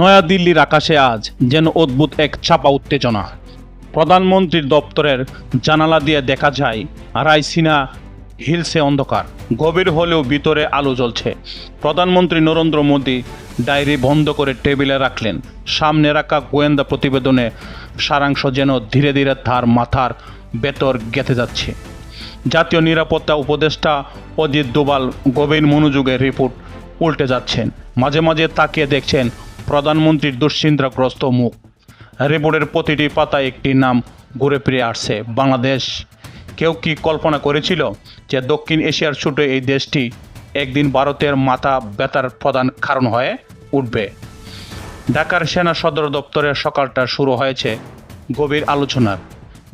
নয়াদিল্লির আকাশে আজ যেন অদ্ভুত এক চাপা উত্তেজনা। প্রধানমন্ত্রীর দপ্তরের জানালা দিয়ে দেখা যায়, রাইসিনা হিলসে অন্ধকার, গভীর হলেও ভিতরে আলো জ্বলছে। প্রধানমন্ত্রী নরেন্দ্র মোদী ডায়েরি বন্ধ করে টেবিলে রাখলেন। সামনে রাখা গোয়েন্দা প্রতিবেদনে সারাংশ যেন ধীরে ধীরে তার মাথার বেতর গেঁথে যাচ্ছে। জাতীয় নিরাপত্তা উপদেষ্টা অজিত দোবাল গভীর মনোযোগে রিপোর্ট উল্টে যাচ্ছেন। মাঝে মাঝে তাকিয়ে দেখছেন প্রধানমন্ত্রীর দুশ্চিন্তাগ্রস্ত মুখ। রিপোর্টের প্রতিটি পাতায় একটি নাম ঘুরে ফিরে আসছে বাংলাদেশ। কেউ কি কল্পনা করেছিল যে দক্ষিণ এশিয়ার ছোট এই দেশটি একদিন ভারতের মাথা ব্যথার প্রধান কারণ হয়ে উঠবে? ঢাকার সেনা সদর দপ্তরের সকালটা শুরু হয়েছে গভীর আলোচনার।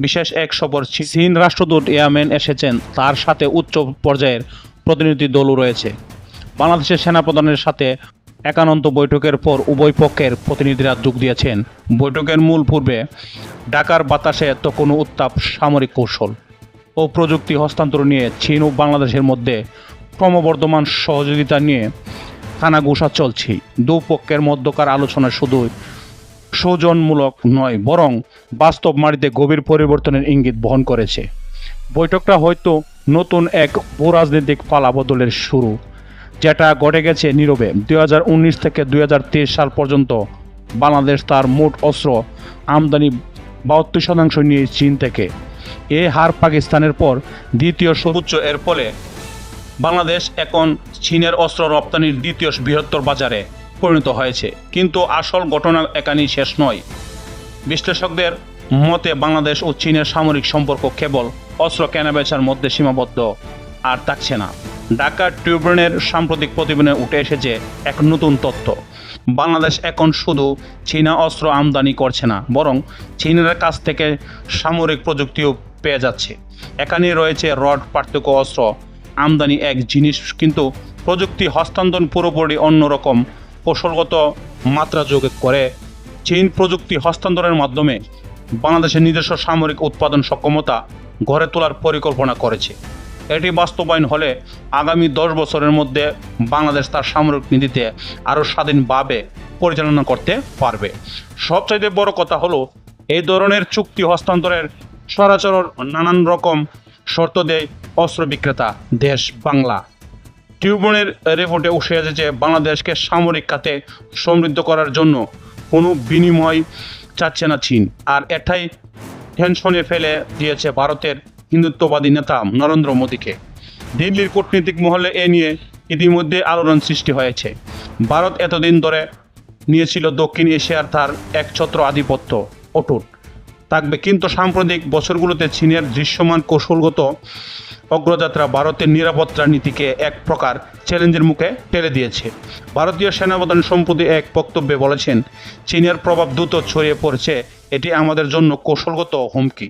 বিশেষ এক সফর চীন রাষ্ট্রদূত ইয়ামেন এসেছেন। তার সাথে উচ্চ পর্যায়ের প্রতিনিধি দলও রয়েছে। বাংলাদেশের সেনাপ্রধানের সাথে একানন্ত বৈঠকের পর উভয় পক্ষের প্রতিনিধিরা যোগ দিয়েছেন। বৈঠকের মূল পূর্বে ঢাকার বাতাসে তো কোনো উত্তাপ সামরিক কৌশল ও প্রযুক্তি হস্তান্তর নিয়ে চীন ও বাংলাদেশের মধ্যে ক্রমবর্ধমান সহযোগিতা নিয়ে কানাঘুষা চলছে। দুপক্ষের মধ্যকার আলোচনা শুধু সৌজনমূলক নয়, বরং বাস্তব মাটিতে গভীর পরিবর্তনের ইঙ্গিত বহন করেছে। বৈঠকটা হয়তো নতুন এক ভূরাজনৈতিক পালা বদলের শুরু। যেটা ঘটে গেছে নীরবে। দু হাজার উনিশ থেকে দুই হাজার তেইশ সাল পর্যন্ত বাংলাদেশ তার মোট অস্ত্র আমদানি বাহাত্তর শতাংশ নিয়ে চীন থেকে। এ হার পাকিস্তানের পর দ্বিতীয় সর্বোচ্চ এর ফলে বাংলাদেশ এখন চীনের অস্ত্র রপ্তানির দ্বিতীয় বৃহত্তর বাজারে পরিণত হয়েছে। কিন্তু আসল ঘটনা এখানেই শেষ নয়। বিশ্লেষকদের মতে বাংলাদেশ ও চীনের সামরিক সম্পর্ক কেবল অস্ত্র কেনাবেচার মধ্যে সীমাবদ্ধ আর থাকছে না। ঢাকা ট্রিবিউনের সাম্প্রতিক প্রতিবেদনে উঠে এসেছে এক নতুন তথ্য। বাংলাদেশ এখন শুধু চীনা অস্ত্র আমদানি করছে না, বরং চীনের কাছ থেকে সামরিক প্রযুক্তিও পেয়ে যাচ্ছে। এখানে রয়েছে রড, পার্থক্য অস্ত্র, আমদানি এক জিনিস, কিন্তু প্রযুক্তি হস্তান্তর পুরোপুরি অন্যরকম। কৌশলগত মাত্রা যোগ করে চীন প্রযুক্তি হস্তান্তরের মাধ্যমে বাংলাদেশের নিজস্ব সামরিক উৎপাদন সক্ষমতা গড়ে তোলার পরিকল্পনা করেছে। এটি বাস্তবায়ন হলে আগামী দশ বছরের মধ্যে বাংলাদেশ তার সামরিক নীতিতে আরও স্বাধীনভাবে পরিচালনা করতে পারবে। সবচাইতে বড় কথা হলো, এই ধরনের চুক্তি হস্তান্তরের সরাচর নানান রকম শর্ত দেয় অস্ত্র বিক্রেতা দেশ বাংলা। টিউবনের রিপোর্টে উঠে এসেছে বাংলাদেশকে সামরিক খাতে সমৃদ্ধ করার জন্য কোনো বিনিময় চাচ্ছে না চীন। আর এটাই টেনশনে ফেলে দিয়েছে ভারতের হিন্দুত্ববাদী নেতা নরেন্দ্র মোদীকে। দিল্লির কূটনীতিক মহলে এ নিয়ে ইতিমধ্যে আলোড়ন সৃষ্টি হয়েছে। ভারত এতদিন ধরে নিয়েছিল দক্ষিণ এশিয়ার তার একছত্র আধিপত্য, অটুট। থাকবে কিন্তু সাম্প্রতিক বছরগুলোতে চীনের দৃশ্যমান কৌশলগত অগ্রযাত্রা ভারতের নিরাপত্তা নীতিকে এক প্রকার চ্যালেঞ্জের মুখে ঠেলে দিয়েছে। ভারতীয় সেনাপ্রধান সম্প্রতি এক বক্তব্যে বলেছেন, চীনের প্রভাব দ্রুত ছড়িয়ে পড়ছে, এটি আমাদের জন্য কৌশলগত হুমকি।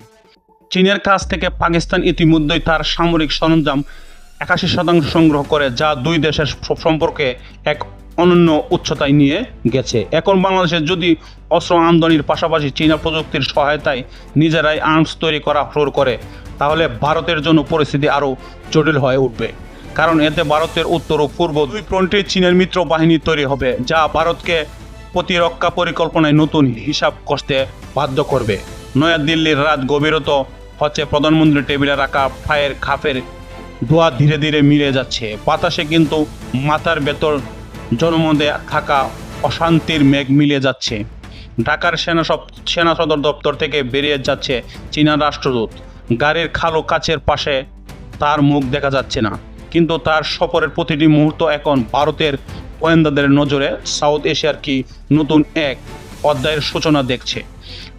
চীনের কাছ থেকে পাকিস্তান ইতিমধ্যেই তার সামরিক সরঞ্জাম একাশি শতাংশ সংগ্রহ করে, যা দুই দেশের সম্পর্কে এক অনন্য উচ্চতায় নিয়ে গেছে। এখন বাংলাদেশের যদি অস্ত্র আমদানির পাশাপাশি চীনা প্রযুক্তির সহায়তায় নিজেরাই আর্মস তৈরি করা ফ্লোর করে, তাহলে ভারতের জন্য পরিস্থিতি আরও জটিল হয়ে উঠবে। কারণ এতে ভারতের উত্তর ও পূর্ব দুই ফ্রন্টে চীনের মিত্র বাহিনী তৈরি হবে, যা ভারতকে প্রতিরক্ষা পরিকল্পনায় নতুন হিসাব কষতে বাধ্য করবে। নয়াদিল্লির রাত গভীরত হচ্ছে প্রধানমন্ত্রী টেবিলে রাখা ফায়ের খাপের ধোয়া ধীরে ধীরে মিলে যাচ্ছে। বাতাসে কিন্তু মাথার ভেতর জনমধ্যে থাকা অশান্তির মেঘ মিলে যাচ্ছে। ঢাকার সেনা সেনা সদর দপ্তর থেকে বেরিয়ে যাচ্ছে চীনা রাষ্ট্রদূত। গাড়ির খালো কাচের পাশে তার মুখ দেখা যাচ্ছে না। কিন্তু তার সফরের প্রতিটি মুহূর্ত এখন ভারতের গোয়েন্দাদের নজরে। সাউথ এশিয়ার কি নতুন এক অধ্যায়ের সূচনা দেখছে।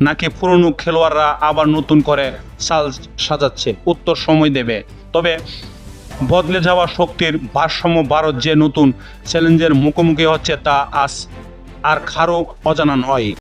নাকি পুরনো খেলোয়াড়রা আবার নতুন করে সাল সাজাচ্ছে, উত্তর সময় দেবে। তবে বদলে যাওয়া শক্তির ভারসাম্য ভারত যে নতুন চ্যালেঞ্জের মুখোমুখি হচ্ছে তা আজ আর কারও অজানা নয়।